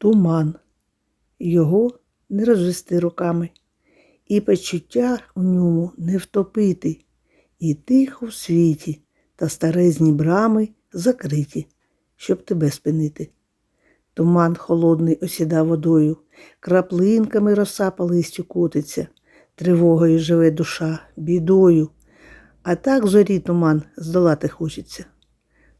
туман. Його не розвести руками, і почуття у ньому не втопити, і тихо в світі та старезні брами закриті, щоб тебе спинити. Туман холодний осіда водою, краплинками роса по листю котиться, тривогою живе душа, бідою. А так зорі туман здолати хочеться.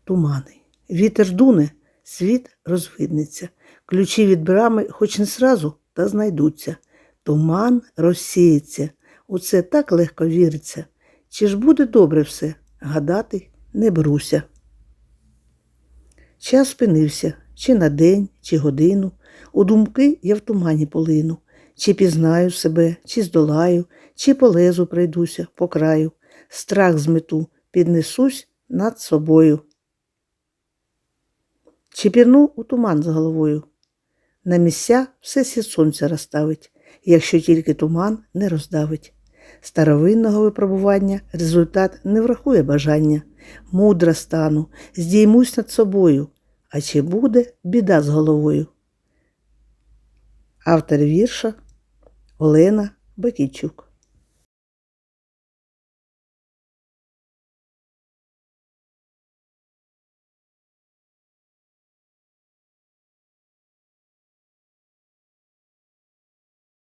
Тумани. Вітер дуне, світ розвиднеться. Ключі від брами, хоч не сразу, та знайдуться. Туман розсіється. У це так легко віриться. Чи ж буде добре все? Гадати не бруся. Час спинився, чи на день, чи годину. У думки я в тумані полину, чи пізнаю себе, чи здолаю, чи по лезу пройдуся по краю, страх змету, піднесусь над собою. Чи пірну у туман з головою. На місця все сі сонця розставить, якщо тільки туман не роздавить. Старовинного випробування результат не врахує бажання. Мудра стану, здіймусь над собою, а чи буде біда з головою? Автор вірша Олена Бакійчук